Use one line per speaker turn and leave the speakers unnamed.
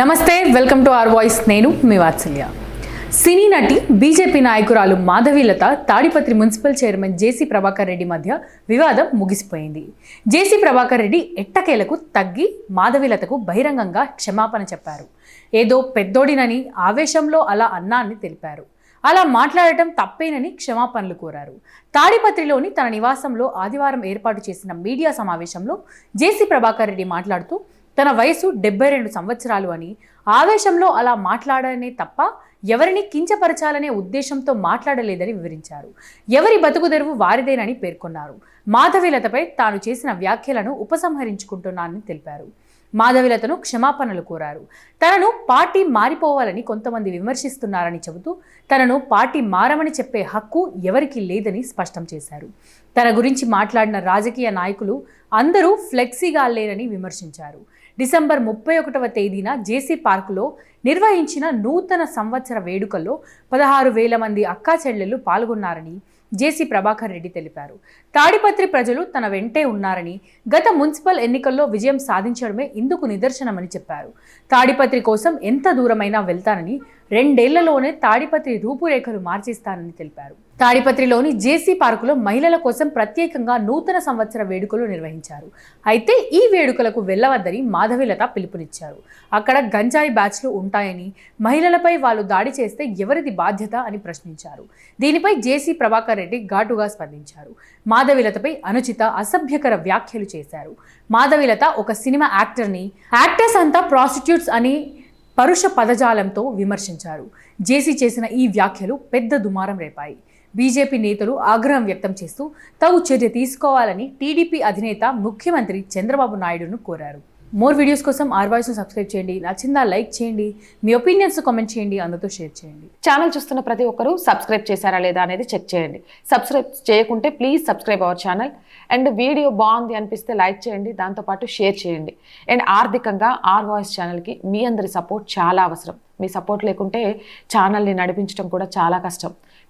నమస్తే welcome to are voice. నేను మీ వాత్సల్య. సినీ నటి బీజేపీ నాయకురాలు Madhavilatha Tadipatri municipal chairman JC Prabhakar Reddy మధ్య వివాదం ముగిసిపోయింది. జేసీ ప్రభాకర్ రెడ్డి ఎట్టకేలకు తగ్గి మాధవీలతకు బహిరంగంగా క్షమాపణ చెప్పారు. ఏదో పెద్దోడినని ఆవేశంలో అలా అన్నాన్ని తెలిపారు. అలా మాట్లాడటం తప్పేనని క్షమాపణలు కోరారు. తాడిపత్రిలోని తన నివాసంలో ఆదివారం ఏర్పాటు చేసిన మీడియా సమావేశంలో జేసీ ప్రభాకర్ రెడ్డి మాట్లాడుతూ తన వయసు డెబ్బై రెండు సంవత్సరాలు అని ఆవేశంలో అలా మాట్లాడనే తప్ప ఎవరిని కించపరచాలనే ఉద్దేశంతో మాట్లాడలేదని వివరించారు. ఎవరి బతుకుదెరువు వారిదేనని పేర్కొన్నారు. మాధవీలతపై తాను చేసిన వ్యాఖ్యలను ఉపసంహరించుకుంటున్నానని తెలిపారు. మాధవిలతను క్షమాపణలు కోరారు. తనను పార్టీ మారిపోవాలని కొంతమంది విమర్శిస్తున్నారని చెబుతూ తనను పార్టీ మారమని చెప్పే హక్కు ఎవరికీ లేదని స్పష్టం చేశారు. తన గురించి మాట్లాడిన రాజకీయ నాయకులు అందరూ ఫ్లెక్సీగా లేరని విమర్శించారు. డిసెంబర్ ముప్పై ఒకటవ తేదీన జేసీ పార్కులో నిర్వహించిన నూతన సంవత్సర వేడుకల్లో పదహారు వేల మంది అక్కా చెల్లెళ్ళు పాల్గొన్నారని జేసీ ప్రభాకర్ రెడ్డి తెలిపారు. తాడిపత్రి ప్రజలు తన వెంటే ఉన్నారని గత మున్సిపల్ ఎన్నికల్లో విజయం సాధించడమే ఇందుకు నిదర్శనమని చెప్పారు. తాడిపత్రి కోసం ఎంత దూరమైనా వెళ్తానని రెండేళ్ళలోనే తాడిపత్రి రూపురేఖలు మార్చేస్తానని తెలిపారు. తాడిపత్రిలోని జేసీ పార్కులో మహిళల కోసం ప్రత్యేకంగా నూతన సంవత్సర వేడుకలు నిర్వహించారు. అయితే ఈ వేడుకలకు వెళ్ళవద్దని మాధవిలత పిలుపునిచ్చారు. అక్కడ గంజాయి బ్యాచ్లు ఉంటాయని మహిళలపై వాళ్ళు దాడి చేస్తే ఎవరిది బాధ్యత అని ప్రశ్నించారు. దీనిపై జేసీ ప్రభాకర్ రెడ్డి ఘాటుగా స్పందించారు. మాధవిలతపై అనుచిత అసభ్యకర వ్యాఖ్యలు చేశారు. మాధవిలత ఒక సినిమా యాక్టర్ని యాక్టర్స్ అంతా ప్రాస్టిట్యూట్స్ అని పరుష పదజాలంతో విమర్శించారు. జేసీ చేసిన ఈ వ్యాఖ్యలు పెద్ద దుమారం రేపాయి. బీజేపీ నేతలు ఆగ్రహం వ్యక్తం చేస్తూ తగు చర్య తీసుకోవాలని టీడీపీ అధినేత ముఖ్యమంత్రి చంద్రబాబు నాయుడును కోరారు. మోర్ వీడియోస్ కోసం ఆర్ వాయిస్ను సబ్స్క్రైబ్ చేయండి. నచ్చిందా లైక్ చేయండి. మీ ఒపీనియన్స్ కామెంట్ చేయండి. అందరితో షేర్ చేయండి.
ఛానల్ చూస్తున్న ప్రతి ఒక్కరూ సబ్స్క్రైబ్ చేశారా లేదా అనేది చెక్ చేయండి. సబ్స్క్రైబ్ చేయకుంటే please subscribe our channel. And video బాగుంది అనిపిస్తే లైక్ చేయండి. దాంతోపాటు షేర్ చేయండి. అండ్ ఆర్థికంగా ఆర్ వాయిస్ ఛానల్కి మీ అందరి సపోర్ట్ చాలా అవసరం. మీ సపోర్ట్ లేకుంటే ఛానల్ని నడిపించడం కూడా చాలా కష్టం.